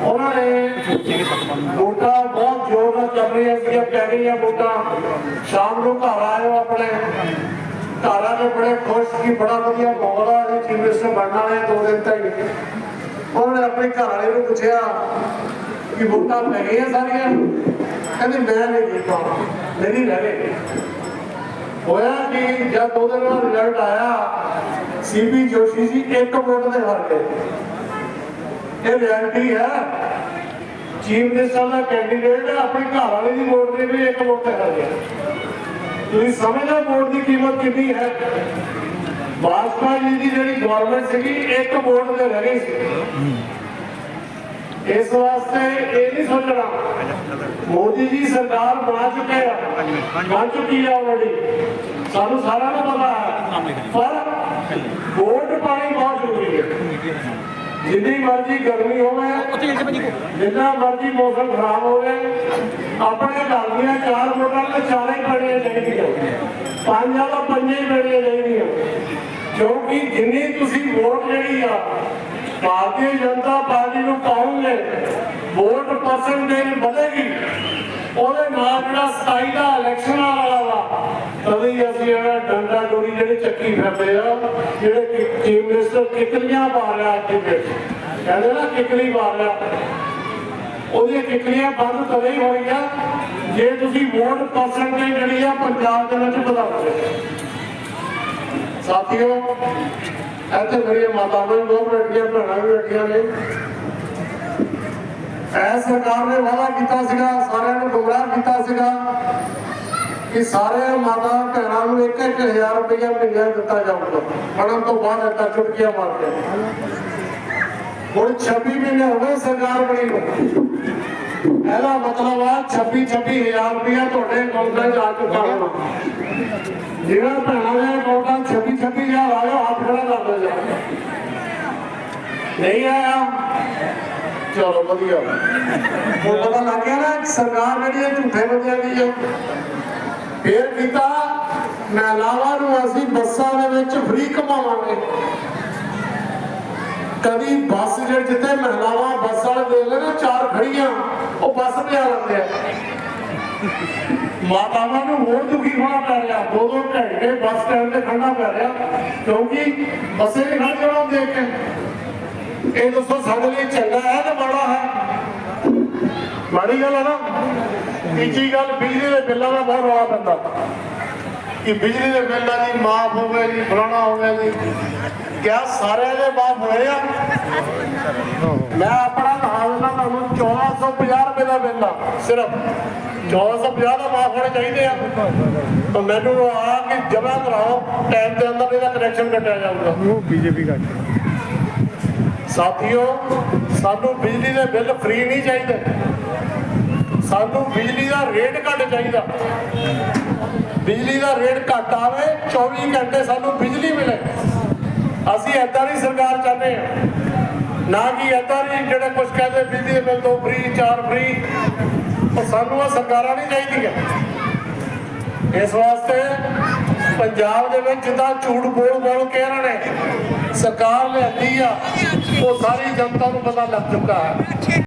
ਉਹਨਾਂ ਨੇ ਵੋਟਾਂ ਬਹੁਤ ਜ਼ੋਰ ਨਾਲ ਚੱਲ ਰਹੀਆਂ ਸੀ ਪੈ ਗਈਆਂ ਵੋਟਾਂ। ਸ਼ਾਮ ਨੂੰ ਘਰ ਆਏ ਆਪਣੇ। ਘਰਾਂ ਦੇ ਬੜੇ ਖੁਸ਼ ਕਿ ਬੜਾ ਵਧੀਆ ਮਾਹੌਲ ਆ, ਇਹ ਚੀਫ ਮਿਨਿਸਟਰ ਬਣਨਾ ਹੈ ਦੋ ਦਿਨ ਤੱਕ ਉਹਨਾਂ ਨੇ ਆਪਣੇ ਘਰ ਵਾਲੇ ਨੂੰ ਪੁੱਛਿਆ ਕਿ ਵੋਟਾਂ ਪੈ ਗਈਆਂ ਸਾਰੀਆਂ? ਕਹਿੰਦੇ, ਮੈਂ ਨਹੀਂ ਕੀਤਾ ਮੇਰੀ ਰਹਿ ਗਈ ਹੋਇਆ ਕਿ ਜਦ ਦੋ ਦਿਨ ਰਿਜ਼ਲਟ ਆਇਆ, ਸੀਪੀ ਜੋਸ਼ੀ ਜੀ ਇੱਕ ਵੋਟ ਦੇ ਹਾਰ ਗਏ। ਇਹ ਰਿਐਲਿਟੀ ਹੈ। ਚੀਫ ਮਿਨਿਸਟਰ ਦਾ ਕੈਂਡੀਡੇਟ ਆਪਣੇ ਘਰ ਵਾਲੇ ਦੀ ਵੋਟ ਦੇ ਵੀ ਇੱਕ ਵੋਟ ਤੇ ਹਾਰ ਗਿਆ ਤੁਸੀਂ ਸਮਝਦੇ ਵੋਟ ਦੀ ਕੀਮਤ ਕਿੰਨੀ ਹੈ? ਬਾਜਪਾ ਜੀ ਦੀ ਜਿਹੜੀ ਗਵਰਨਮੈਂਟ ਸੀਗੀ, ਇੱਕ ਵੋਟ ਤੇ ਰਹਿ ਗਈ ਸੀ। ਇਸ ਵਾਸਤੇ ਇਹ ਨਹੀਂ ਸੋਚਣਾ, ਮੋਦੀ ਜੀ ਸਰਕਾਰ ਬਣਾ ਚੁੱਕੇ ਆ। ਬਣ ਚੁੱਕੀ ਆ ਆਲਰੇਡੀ ਸਾਨੂੰ ਸਾਰਿਆਂ ਨੂੰ ਪਤਾ ਹੈ। ਪਰ ਵੋਟ ਪਾਣੀ ਬਹੁਤ ਜ਼ਰੂਰੀ ਹੈ। ਜਿੰਨੀ ਮਰਜ਼ੀ ਗਰਮੀ ਹੋਵੇ ਜਿੰਨਾ ਮਰਜ਼ੀ ਮੌਸਮ ਖਰਾਬ ਹੋਵੇ ਆਪਣੇ ਘਰ ਦੀਆਂ ਚਾਰ ਵੋਟਾਂ ਤੇ ਚਾਰੇ ਹੀ ਬੜੀਆਂ ਚਾਹੀਦੀਆਂ। ਪੰਜ ਵਾਲਾ ਪੰਜੇ ਹੀ ਬੜੀਆਂ ਚਾਹੀਦੀਆਂ। ਕਿਉਂਕਿ ਜਿੰਨੀ ਤੁਸੀਂ ਵੋਟ ਜਿਹੜੀ ਆ ਭਾਰਤੀ ਜਨਤਾ ਪਾਰਟੀ ਨੂੰ ਪਾਉਂਗੇ ਵੋਟ ਪਰਸੈਂਟੇਜ ਵਧੇਗੀ ਉਹਦੇ ਨਾਲ ਜਿਹੜਾ 27 ਦਾ ਇਲੈਕਸ਼ਨ ਵਾਲਾ ਵਾ ਤਦੇ ਹੀ ਅਸੀਂ ਜਿਹੜਾ ਡੰਡਾ ਡੋਰੀ ਜਿਹੜੇ ਚੱਕੀ ਫਿਰਦੇ ਆ। ਜਿਹੜੇ ਕਿ ਚੀਫ ਮਿਨਿਸਟਰ ਕਿਕਲੀਆਂ ਪਾ ਅੱਜ ਦੇ ਕਹਿੰਦੇ ਨਾ ਕਿਕਲੀ ਪਾ ਉਹਦੀਆਂ ਕਿਕਲੀਆਂ ਬੰਦ ਤਦੇ ਹੀ ਹੋਈਆਂ। ਜੇ ਤੁਸੀਂ ਵੋਟ ਪਰਸੈਂਟੇਜ ਜਿਹੜੀ ਆ ਪੰਜਾਬ ਦੇ ਵਿੱਚ ਵਧਾਓਗੇ। ਸਾਥੀਓ, ਇੱਥੇ ਮੇਰੀਆਂ ਮਾਤਾਵਾਂ ਵੀ ਬਹੁਤ ਬੈਠੀਆਂ ਭੈਣਾਂ ਵੀ ਬੈਠੀਆਂ ਨੇ। ਐ ਸਰਕਾਰ ਨੇ ਵਾਅਦਾ ਕੀਤਾ ਸੀਗਾ, ਸਾਰਿਆਂ ਨੂੰ ਗੁੰਮਰਾਹ ਕੀਤਾ ਸੀਗਾ। ਕਿ ਸਾਰੇ ਮਾਤਾ ਭੈਣਾਂ ਨੂੰ ਇੱਕ ਇੱਕ ਹਜ਼ਾਰ ਰੁਪਇਆ ਮਹੀਨਾ ਦਿੱਤਾ ਜਾਊਗਾ ਬਣਨ ਤੋਂ ਬਾਅਦ ਇੱਦਾਂ ਚੁਟਕੀਆਂ ਮਾਰਦੇ ਹੁਣ 26 ਮਹੀਨੇ ਹੋ ਗਏ ਸਰਕਾਰ ਬਣੀ ਨੂੰ ਇਹਦਾ ਮਤਲਬ ਆ 26 26000 ਰੁਪਇਆ ਤੁਹਾਡੇ ਅਕਾਊਂਟਾਂ 'ਚ ਆ ਚੁੱਕਾ ਹੋਣਾ ਜਿਹੜਾ ਭੈਣਾਂ ਦੇ ਅਕਾਊਂਟਾਂ 26 26000 ਆਇਆ ਹੱਥ ਖੜਾ ਕਰ ਦਿਓ ਜੀ ਨਹੀਂ ਆਇਆ ਚਲੋ ਵਧੀਆ ਹੁਣ ਪਤਾ ਲੱਗ ਗਿਆ ਨਾ ਕਿ ਸਰਕਾਰ ਜਿਹੜੀ ਹੈ ਝੂਠੇ ਬੰਦਿਆਂ ਦੀ ਹੈ ਫੇਰ ਕੀਤਾ, ਮਹਿਲਾਵਾਂ ਨੂੰ ਅਸੀਂ ਬੱਸਾਂ ਦੇ ਵਿੱਚ ਫ੍ਰੀ ਘੁਮਾਵਾਂਗੇ। ਕਦੀ ਬੱਸ ਜਿਹੜੇ ਜਿੱਥੇ ਮਹਿਲਾਵਾਂ ਬੱਸ ਵਾਲੇ ਦੇਖ ਲੈ ਚਾਰ ਖੜੀਆਂ ਉਹ ਬੱਸ ਤੇ ਆ ਲੈਂਦੇ ਆ। ਮਾਤਾਵਾਂ ਨੂੰ ਹੋਰ ਦੁਖੀ ਹੋਣਾ ਪੈ ਰਿਹਾ ਦੋ ਦੋ ਘੰਟੇ ਬੱਸ ਸਟੈਂਡ ਤੇ ਖੜਨਾ ਪੈ ਰਿਹਾ, ਕਿਉਂਕਿ ਬੱਸੇ ਨਹੀਂ ਖੜ ਜਾਣਾ ਦੇਖ ਕੇ। ਇਹ ਦੱਸੋ ਸਾਡੇ ਲਈ ਚੰਗਾ ਹੈ ਕਿ ਹੈ ਮਾੜੀ ਗੱਲ ਹੈ ਨਾ ਤੀਜੀ ਗੱਲ ਬਿਜਲੀ ਦੇ ਬਿੱਲਾਂ ਦਾ ਬਹੁਤ ਰੌਲਾ ਪੈਂਦਾ। ਕਿ ਬਿਜਲੀ ਦੇ ਬਿੱਲਾਂ ਦੀ ਮਾਫ ਹੋਵੇ ਜੀ ਫਲਾਣਾ ਹੋਵੇ ਜੀ। ਕਿਆ ਸਾਰਿਆਂ ਦੇ ਮਾਫ ਹੋਏ ਆ? ਮੈਂ ਆਪਣਾ ਦਿੰਦਾ ਤੁਹਾਨੂੰ 1450 ਰੁਪਏ ਦਾ ਬਿੱਲ ਆ ਸਿਰਫ। 1450 ਦਾ ਮਾਫ ਹੋਣੇ ਚਾਹੀਦੇ ਆ। ਤਾਂ ਮੈਨੂੰ ਆ ਕਿ ਜਮ੍ਹਾਂ ਕਰਾਓ ਟਾਈਮ ਦੇ ਅੰਦਰ ਇਹਦਾ ਕਨੈਕਸ਼ਨ ਕੱਟਿਆ ਜਾਊਗਾ। ਉਹ ਬੀਜੇਪੀ ਦਾ ਸਾਥੀਓ ਸਾਨੂੰ ਬਿਜਲੀ ਦੇ ਬਿੱਲ ਫ੍ਰੀ ਨਹੀਂ ਚਾਹੀਦੇ। ਸਾਨੂੰ ਬਿਜਲੀ ਦਾ ਰੇਟ ਘੱਟ ਚਾਹੀਦਾ। ਬਿਜਲੀ ਦਾ ਰੇਟ ਘੱਟ ਆਵੇ 24 ਘੰਟੇ ਸਾਨੂੰ ਬਿਜਲੀ ਮਿਲੇ। ਅਸੀਂ ਐਦਾਂ ਦੀ ਸਰਕਾਰ ਚਾਹੁੰਦੇ ਹਾਂ। ਨਾ ਕਿ ਐਦਾਂ ਦੀ ਜਿਹੜਾ ਕੁਝ ਕਹਿੰਦੇ ਬਿਜਲੀ ਦੇ ਬਿੱਲ ਤੋਂ ਫ੍ਰੀ ਚਾਰ ਫ੍ਰੀ ਪਰ ਸਾਨੂੰ ਉਹ ਸਰਕਾਰਾਂ ਨਹੀਂ ਚਾਹੀਦੀਆਂ। ਇਸ ਵਾਸਤੇ ਪੰਜਾਬ ਦੇ ਵਿੱਚ ਜਿੱਦਾਂ ਝੂਠ ਬੋਲ ਬੋਲ ਕੇ ਇਹਨਾਂ ਨੇ ਸਰਕਾਰ ਲਿਆਂਦੀ ਆ, ਉਹ ਸਾਰੀ ਜਨਤਾ ਨੂੰ ਪਤਾ ਲੱਗ ਚੁੱਕਾ ਹੈ।